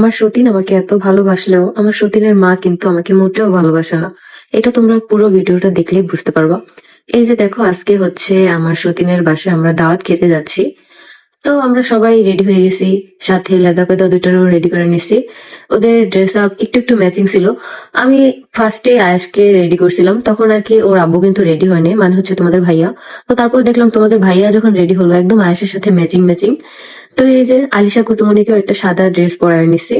আমার সতীন আমাকে এত ভালোবাসলেও আমার সতীনের মা কিন্তু আমাকে মোটেও ভালোবাসে না। এটা তোমরা পুরো ভিডিওটা দেখলেই বুঝতে পারবা। এই যে দেখো, আজকে হচ্ছে আমার সতীনের বাসায় আমরা দাওয়াত খেতে যাচ্ছি। তো আমরা সবাই রেডি হয়ে গেছি। সাথে লেদা পেদা দুটারও রেডি করে নিছি। ওদের ড্রেস আপ একটু একটু ম্যাচিং ছিল। আমি ফার্স্টে আয়াসকে রেডি করছিলাম। তখন আর কি ওর আব্বু কিন্তু রেডি হয়নি মানে হচ্ছে তোমাদের ভাইয়া। তো তারপর দেখলাম তোমাদের ভাইয়া যখন রেডি হলো, একদম আয়াসের সাথে ম্যাচিং ম্যাচিং তো এই যে আলিশা কুটুমনিকেও একটা সাদা ড্রেস পরায় নিছি।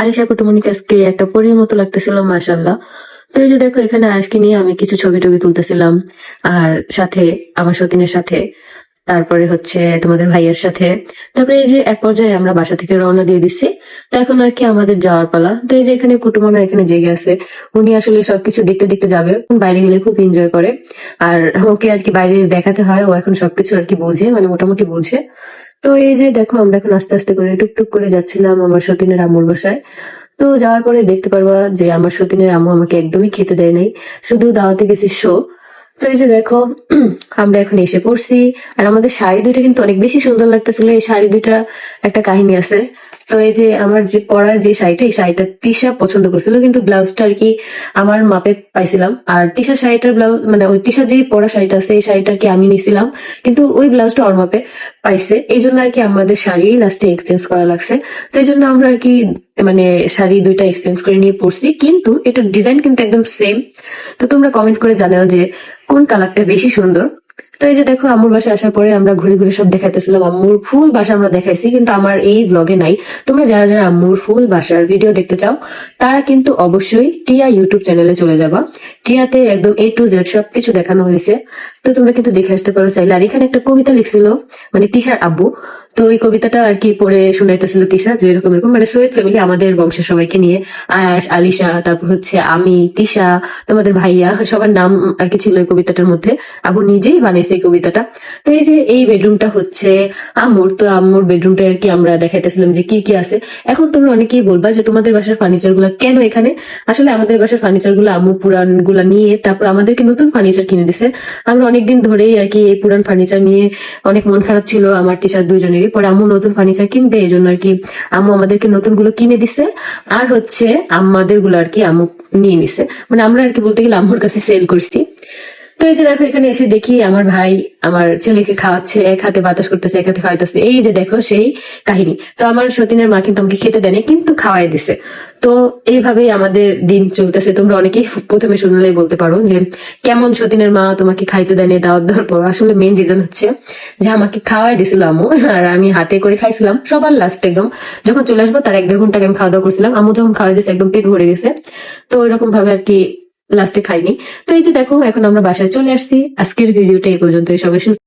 আলিশা কুটুমনিকে আজকে একটা পরীর মতো লাগতেছিল মাসাল্লাহ তো এই যে দেখো, এখানে আজকে নিয়ে আমি কিছু ছবি টবি তুলতেছিলাম। আর সাথে আমার সতীনের সাথে, তারপরে হচ্ছে তোমাদের ভাইয়ের সাথে। তারপরে এই যে এক পর্যায়ে আমরা বাসা থেকে রওনা দিয়ে দিচ্ছি তো এখন আর কি আমাদের যাওয়ার পালা। তো এই যে এখানে কুটুমানা এখানে জেগে আছে। উনি আসলে সবকিছু দেখতে দেখতে যাবে। বাইরে গেলে খুব এনজয় করে। আর ওকে আর কি বাইরে দেখাতে হয়। ও এখন সবকিছু আর কি বোঝে মানে মোটামুটি বোঝে। তো এই যে দেখো, আমরা এখন আস্তে আস্তে করে টুকটুক করে যাচ্ছিলাম আমার সতীনের আমুর বাসায়। তো যাওয়ার পরে দেখতে পারবা যে আমার সতীনের আমু আমাকে একদমই খেতে দেয় নাই, শুধু দাওয়াতে গেছি শো। তো এই যে দেখো, আমরা এখন এসে পড়ছি, আর আমাদের শাড়ি দুইটা কিন্তু অনেক বেশি সুন্দর লাগতেছিল। এই শাড়ি দুইটা একটা কাহিনী আছে। তো এই যে আমার যে, পরা যে শাড়িটা, এই শাড়িটা তিশা পছন্দ করছিল, কিন্তু ব্লাউজটা আর কি আমার মাপে পাইছিলাম। আর তিশা শাড়িটার ব্লাউজ মানে ওই তিশা যে পরা শাড়িটা আছে, এই শাড়িটা আর কি আমি নিছিলাম, কিন্তু ওই ব্লাউজটা ওর মাপে পাইছে। এই জন্য আর কি আমাদের শাড়ি লাস্টে এক্সচেঞ্জ করা লাগছে। তো এই জন্য আমরা আর কি মানে শাড়ি দুইটা এক্সচেঞ্জ করে নিয়ে পড়ছি কিন্তু এটার ডিজাইন কিন্তু একদম সেম তো তোমরা কমেন্ট করে জানাও যে কোন কালারটা বেশি সুন্দর। তো এই যে দেখো, আম্মুর বাসায় আসার পরে আমরা ঘুরে ঘুরে সব দেখাইতেছিলাম আম্মুর ফুল বাসা আমরা দেখাইছি, কিন্তু আমার এই ব্লগে নাই। তোমরা যারা যারা আম্মুর ফুল বাসার ভিডিও দেখতে চাও, তারা কিন্তু অবশ্যই টিয়া ইউটিউব চ্যানেলে চলে যাবা। টিয়াতে একদম এ টু জেড সব কিছু দেখানো হয়েছে। তো তোমরা কিন্তু দেখে আসতে পারো চাইলে। আর এখানে একটা কবিতা লিখছিল মানে তিশার আব্বু। তো ওই কবিতাটা আর কি পড়ে শুনাইতেছিল তিশা, যে এরকম এরকম। মানে সৈয়দ ফ্যামিলি আমাদের বংশের সবাইকে নিয়ে, আয়াস, আলিশা, তারপর হচ্ছে আমি, তিশা, তোমাদের ভাইয়া, সবার নাম আর কি ছিল এই কবিতাটার মধ্যে। আবু নিজেই এই কবিতাটা। তো এই যে এই বেডরুমটা হচ্ছে আম্মুর, তো আম্মুর বেডরুমটা আর কি আমরা দেখাইতেছিলাম যে কি কি আছে। এখন তোমরা অনেকেই বলবা যে তোমাদের বাসার ফার্নিচারগুলা কেন এখানে? আসলে আমাদের বাসার ফার্নিচারগুলো আম্মু পুরানগুলা নিয়ে তারপর আমাদেরকে নতুন ফার্নিচার কিনে দিছে। আমরা অনেকদিন ধরেই আর কি এই পুরান ফার্নিচার নিয়ে অনেক মন খারাপ ছিল আমার টিচার দুজনেরই পরে আম্মু নতুন ফার্নিচার কিনবে এই জন্য আর কি আম্মু আমাদেরকে নতুনগুলো কিনে দিছে। আর হচ্ছে আমাদেরগুলো আর কি আম্মু নিয়ে নিছে। মানে আমরা আর কি বলতে গেলে আম্মুর কাছে সেল করছি। এই যে দেখো, এখানে এসে দেখি আমার ভাই আমার ছেলেকে খাওয়াচ্ছে, এক হাতে বাতাস করতেছে, এক হাতে খাওয়াইতেছে। এই যে দেখো সেই কাহিনী। তো আমার সতীনের মা কিন্তু আমাকে খেতে দেয়নি, কিন্তু খাওয়াই দিছে। তো এইভাবেই আমাদের দিন চলতেছে। তোমরা অনেকেই প্রথমে শুনলেই বলতে পারো যে, কেমন সতীনের মা তোমাকে খাইতে দেয়নি, দাওয়াত দেওয়ার পর? আসলে মেন রিজন হচ্ছে যে আমাকে খাওয়াই দিছিল আম্মু, আর আমি হাতে করে খাইছিলাম, সবার লাস্ট একদম। যখন চলে আসব, তার এক দেড় ঘণ্টা আমি খাওয়া দাওয়া করছিলাম। আমু যখন খাওয়াই দিয়েছে একদম পেট ভরে গেছে। তো ওইরকম ভাবে আর কি লাস্টে খাইনি। তো এই যে দেখো, এখন আমরা বাসায় চলে আসছি। আজকের ভিডিওটা এই পর্যন্ত সবাই সুস্থ